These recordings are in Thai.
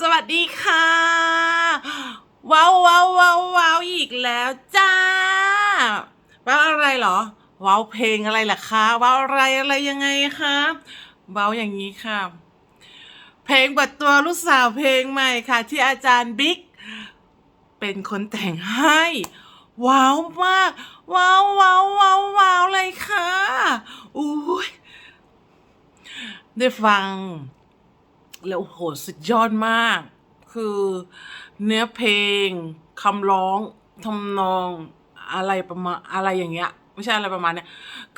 สวัสดีค่ะ ว้าวว้าวว้าวว้าวอีกแล้วจ้า ว้าวอะไรเหรอ ว้าวเพลงอะไรล่ะคะว้าวอะไรอะไรยังไงคะว้าวอย่างนี้ค่ะ เพลงเปิดตัวลูกสาวเพลงใหม่ค่ะ ที่อาจารย์บิ๊กเป็นคนแต่งให้ ว้าวมาก ว้าวว้าวว้าวว้าวเลยค่ะ อุ้ยได้ฟัง แล้วโหสุดยอดมาก คือเนื้อเพลงคำร้องทำนองอะไรประมาณอะไรอย่างเงี้ยไม่ใช่อะไรประมาณเนี้ย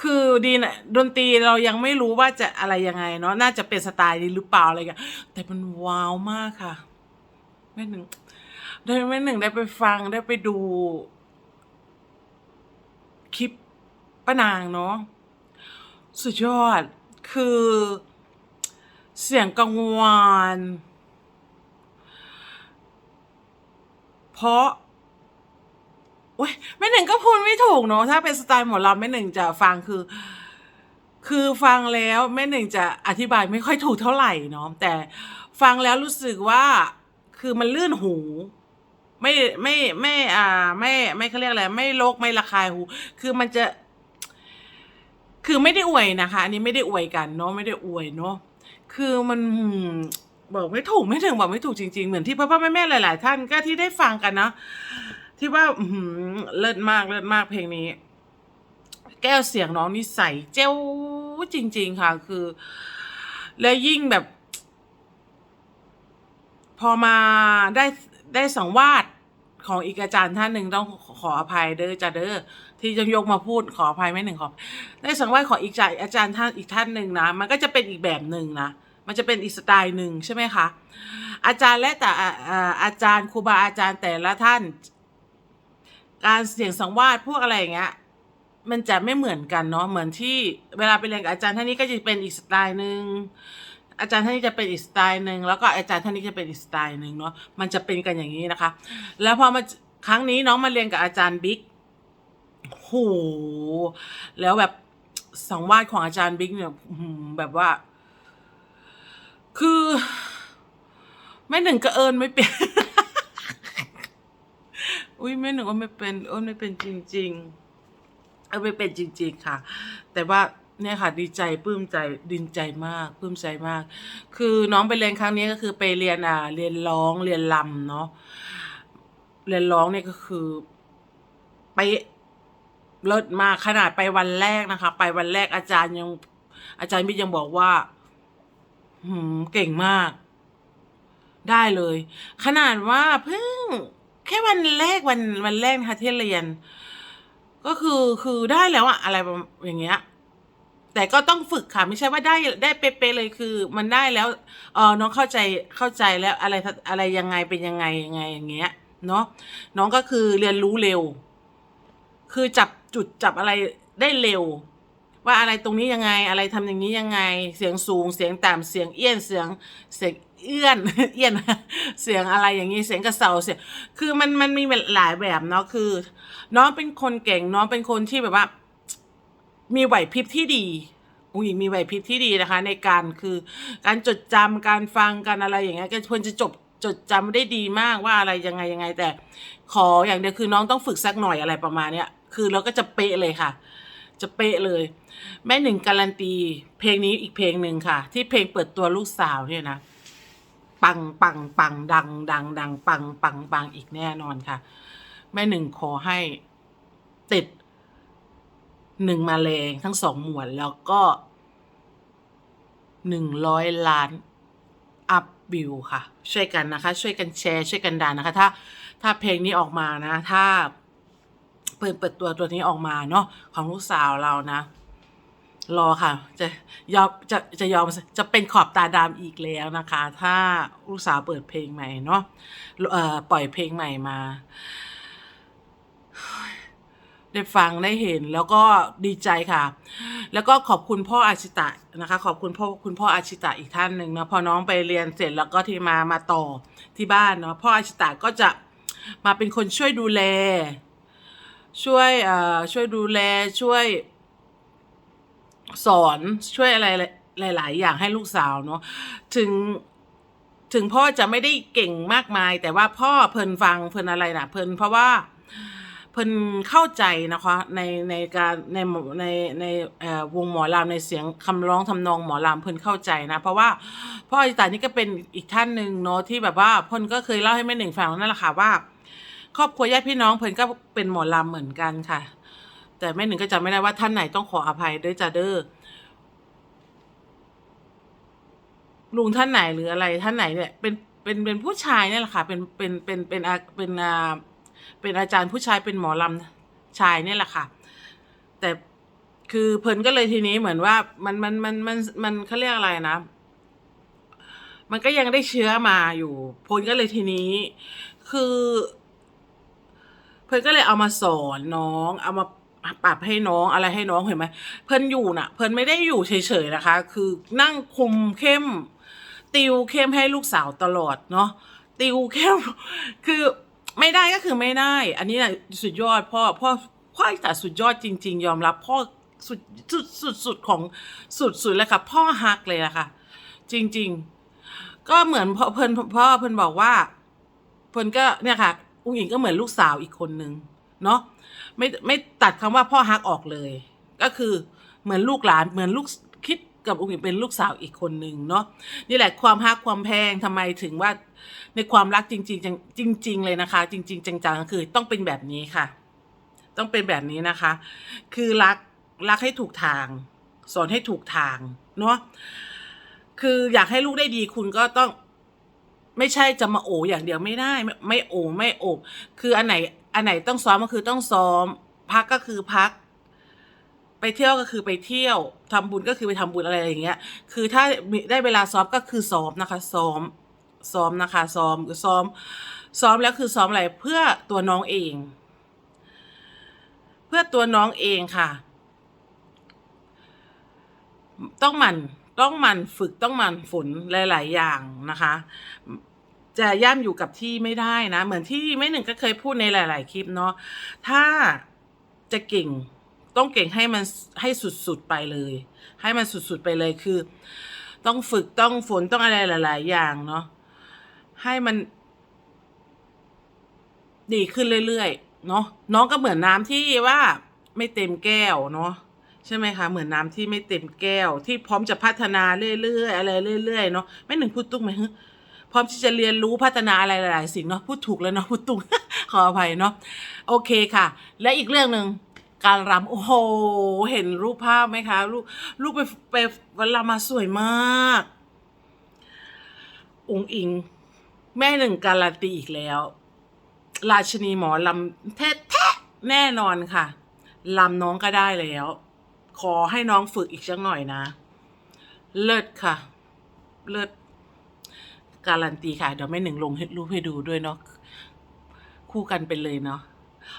คือดีนะดนตรีเรายังไม่รู้ว่าจะอะไรยังไงเนาะน่าจะเป็นสไตล์นี้หรือเปล่าอะไรเงี้ยแต่มันว้าวมากค่ะแม่หนึ่งได้แม่หนึ่งได้ไปฟังได้ไปดู คลิปป้านางเนาะสุดยอดคือ เสียงกังวานเพราะโอ้ยแม่หนึ่งก็พูดไม่ถูกเนาะถ้าเป็นสไตล์หมอลำแม่หนึ่งจะฟังคือ คือฟังแล้วแม่หนึ่งจะอธิบายไม่ค่อยถูกเท่าไหร่เนาะแต่ฟังแล้วรู้สึกว่าคือมันลื่นหู ไม่ไม่ไม่อ่าไม่ไม่เขาเรียกอะไรไม่โลกไม่ระคายหู คือมันจะ คือไม่ได้อวยนะคะ อันนี้ไม่ได้อวยกันเนาะไม่ได้อวยเนาะ คือมันบอกไม่ถูกไม่ถึงบอกไม่ถูกจริงๆ เหมือนที่พ่อพ่อแม่แม่หลาย ๆ ท่านก็ที่ได้ฟังกันเนาะที่ว่าอืเลิศมากเลิศมากเพลงนี้ แก้วเสียงน้องนี่ใสเจ้าจริง ๆ ค่ะ คือ แล้วยิ่งแบบ พอมาได้ได้สังวาส ของอีกอาจารย์ท่านหนึ่งต้องขออภัยเด้อจ้าเด้อที่จะยกมาพูดขออภัยไม่หนึ่งขอได้สังวาสของอีกจ่าอาจารย์ท่านอีกท่านหนึ่งนะ มันก็จะเป็นอีกแบบหนึ่งนะมันจะเป็นอีกสไตล์หนึ่งใช่ไหมคะอาจารย์และแต่อาจารย์ครูบาอาจารย์แต่ละท่าน การเสียงสังวาสพวกอะไรอย่างเงี้ยมันจะไม่เหมือนกันเนาะเหมือนที่เวลาไปเรียนกับอาจารย์ท่านนี้ก็จะเป็นอีกสไตล์หนึ่ง อาจารย์ท่านนี้จะเป็นอีกสไตล์หนึ่งแล้วก็อาจารย์ท่านนี้จะเป็นอีกสไตล์หนึ่งเนาะมันจะเป็นกันอย่างนี้นะคะ แล้วพอมาครั้งนี้น้องมาเรียนกับอาจารย์บิ๊กโหแล้วแบบสังวาสของอาจารย์บิ๊กเนี่ยแบบว่า คือแม่หนึ่งก็เอิญไม่เป็น อุ้ยแม่หนึ่งก็ไม่เป็นเอิญไม่เป็นจริง ๆ เออไม่เป็นจริง ๆ ค่ะ แต่ว่า เนี่ยค่ะดีใจปลื้มใจดินใจมากปลื้มใจมาก คือน้องไปเรียนครั้งนี้ก็คือไปเรียนอ่าเรียนร้องเรียนลำเนาะเรียนร้องเนี่ยก็คือ ไปเลิศมากขนาดไปวันแรกนะคะ ไปวันแรกอาจารย์ยัง อาจารย์มิตรยังบอกว่าหืมเก่งมาก ได้เลย ขนาดว่าเพิ่ง แค่วันแรกวันวันแรกนะคะที่เรียน ก็คือคือได้แล้วอะอะไรอย่างเงี้ย แต่ก็ต้องฝึกค่ะ ไม่ใช่ว่าได้ได้เป๊ะๆเลยคือ มันได้แล้วเออน้องเข้าใจเข้าใจแล้วอะไรอะไรยังไงเป็นยังไงยังไงอย่างเงี้ยเนาะน้องก็คือเรียนรู้เร็ว คือจับจุดจับอะไรได้เร็ว ว่าอะไรตรงนี้ยังไง อะไรทำอย่างนี้ยังไง เสียงสูง เสียงต่ำเสียงเอี้ยนเสียงเสียงเอื้อนเอี้ยนเสียงอะไรอย่างนี้เสียงกระเซาเสียงคือมันมันมีหลายแบบเนาะคือ น้องเป็นคนเก่งน้องเป็นคนที่แบบว่า มีไหวพริบที่ดีอุ้ยมีไหวพริบที่ดีนะคะ ในการคือการจดจำการฟังการอะไรอย่างเงี้ยก็ควรจะจบจดจำได้ดีมากว่าอะไรยังไงยังไง แต่ขออย่างเดียวคือน้องต้องฝึกสักหน่อยอะไรประมาณเนี้ยคือเราก็จะเป๊ะเลยค่ะ จะเป๊ะเลย แม่หนึ่งการันตี เพลงนี้อีกเพลงหนึ่งค่ะ ที่เพลงเปิดตัวลูกสาวเนี่ยนะปังปังปังดัง ดัง ดัง ปังปังปังอีกแน่นอนค่ะ แม่หนึ่งขอให้ติด หนึ่งมาแรงทั้งสองหมวดแล้วก็หนึ่งร้อยล้านอัพวิวค่ะ ช่วยกันนะคะ ช่วยกันแชร์ ช่วยกันดันนะคะ ถ้าถ้าเพลงนี้ออกมานะ ถ้าเปิดเปิดตัวตัวนี้ออกมาเนาะของลูกสาวเรานะ รอค่ะ จะยอมจะจะยอมจะเป็นขอบตาดำอีกแล้วนะคะ ถ้าลูกสาวเปิดเพลงใหม่เนาะเอ่อปล่อยเพลงใหม่มา ได้ฟังได้เห็นแล้วก็ดีใจค่ะ แล้วก็ขอบคุณพ่ออาชิตะนะคะ ขอบคุณพ่อคุณพ่ออาชิตะอีกท่านหนึ่งนะพอน้องไปเรียนเสร็จแล้วก็ที่มามาต่อที่บ้านเนาะพ่ออาชิตะก็จะมาเป็นคนช่วยดูแล ช่วยเอ่อช่วยดูแลช่วย สอนช่วยอะไรหลาย ๆ อย่างให้ลูกสาวเนาะถึงถึงพ่อจะไม่ได้เก่งมากมาย แต่ว่าพ่อเพลินฟังเพลินอะไรนะเพลินเพราะว่า เพลินเข้าใจนะคะในในการในในในเอ่อวงหมอลำในเสียงคำร้องทำนองหมอลำเพลินเข้าใจนะ เพราะว่าพ่ออจิตานี่ก็เป็นอีกท่านหนึ่งเนาะที่แบบว่าเพลินก็เคยเล่าให้แม่หนึ่งฟังนั่นแหละค่ะว่า ครอบครัวญาติพี่น้องเพลินก็เป็นหมอลำเหมือนกันค่ะ แต่แม่หนึ่งก็จำไม่ได้ว่าท่านไหนต้องขออภัยด้วยจ้าเด้อลุงท่านไหนหรืออะไรท่านไหนเนี่ยเป็นเป็นเป็นผู้ชายเนี่ยแหละค่ะ เป็นเป็นเป็นเป็นเป็นอ่า เป็นอาจารย์ผู้ชายเป็นหมอลำชายเนี่ยแหละค่ะ แต่คือเพิ่นก็เลยทีนี้เหมือนว่ามันมันมันมันมันเขาเรียกอะไรนะ มันก็ยังได้เชื้อมาอยู่พลก็เลยทีนี้ คือ เพิ่นก็เลยเอามาสอนน้อง เอามาปรับให้น้องอะไรให้น้องเห็นไหมเพิ่นอยู่น่ะ เพิ่นไม่ได้อยู่เฉยๆนะคะ คือนั่งคุมเข้ม ติวเข้มให้ลูกสาวตลอดเนาะติวเข้มคือ ไม่ได้ก็คือไม่ได้ อันนี้นะสุดยอดพ่อพ่อพ่อแต่สุดยอดจริง ๆ ยอมรับพ่อสุดสุดสุดสุดของสุดสุดเลยค่ะ พ่อฮักเลยอะค่ะ จริง ๆ ก็เหมือนพ่อเพิ่นพ่อเพิ่นบอกว่าเพิ่นก็เนี่ยค่ะอุ้งอิงก็เหมือนลูกสาวอีกคนนึงเนาะไม่ไม่ตัดคำว่าพ่อฮักออกเลย ก็คือเหมือนลูกหลานเหมือนลูก กับอุ้งอิงเป็นลูกสาวอีกคนหนึ่งเนาะนี่แหละความฮักความแพงทำไมถึงว่าในความรักจริง ๆจังจริงๆเลยนะคะ จริง ๆ จังๆก็คือต้องเป็นแบบนี้ค่ะ ต้องเป็นแบบนี้นะคะ คือรักรักให้ถูกทาง สอนให้ถูกทางเนาะคืออยากให้ลูกได้ดีคุณก็ต้องไม่ใช่จะมาโออย่างเดียวไม่ได้ ไม่ไม่โอไม่โอบคืออันไหนอันไหนต้องซ้อมก็คือต้องซ้อม พักก็คือพัก ไปเที่ยวก็คือไปเที่ยวทำบุญก็คือไปทำบุญอะไรอย่างเงี้ย คือถ้าได้เวลาซ้อมก็คือซ้อมนะคะ ซ้อม ซ้อมนะคะ ซ้อมคือซ้อม ซ้อมแล้วคือซ้อมอะไรเพื่อตัวน้องเอง เพื่อตัวน้องเองค่ะ ต้องหมันต้องหมันฝึกต้องหมันฝนหลาย ๆ อย่างนะคะ จะย่ำอยู่กับที่ไม่ได้นะ เหมือนที่แม่หนึ่งก็เคยพูดในหลาย ๆ คลิปเนาะถ้าจะเก่ง ต้องเก่งให้มันให้สุดๆไปเลย ให้มันสุดๆไปเลยคือ ต้องฝึกต้องฝนต้องอะไรหลาย ๆ อย่างเนาะให้มัน ดีขึ้นเรื่อยๆเนาะน้องก็เหมือนน้ำที่ว่าไม่เต็มแก้วเนาะใช่ไหมคะเหมือนน้ำที่ไม่เต็มแก้ว ที่พร้อมจะพัฒนาเรื่อยๆอะไรเรื่อยๆเนาะไม่หนึ่งพูดตุ้งไหมฮึพร้อมที่จะเรียนรู้พัฒนาอะไรหลาย ๆ สิ่งเนาะพูดถูกแล้วเนาะพูดตุ้งขออภัยเนาะโอเคค่ะ และอีกเรื่องหนึ่ง การรำโอ้โห เห็นรูปภาพไหมคะลูกลูกไปไปวันรำมาสวยมาก องอิง แม่หนึ่งการันตีอีกแล้ว ราชินีหมอลำแท้ๆแน่นอนค่ะลำน้องก็ได้แล้ว ขอให้น้องฝึกอีกสักหน่อยนะ เลิศค่ะ เลิศการันตีค่ะ เดี๋ยวแม่หนึ่งลงรูปให้ดูด้วยเนาะคู่กันไปเลยเนาะ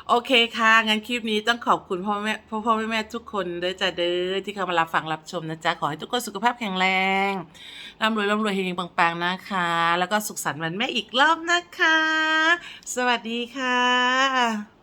โอเคค่ะ งั้นคลิปนี้ต้องขอบคุณพ่อแม่พ่อพ่อแม่แม่ทุกคนเด้อจ้าเด้อที่เข้ามารับฟังรับชมนะจ๊ะ ขอให้ทุกคนสุขภาพแข็งแรงร่ำรวยร่ำรวยเฮงๆปังๆนะคะ แล้วก็สุขสันต์วันแม่อีกรอบนะคะ สวัสดีค่ะ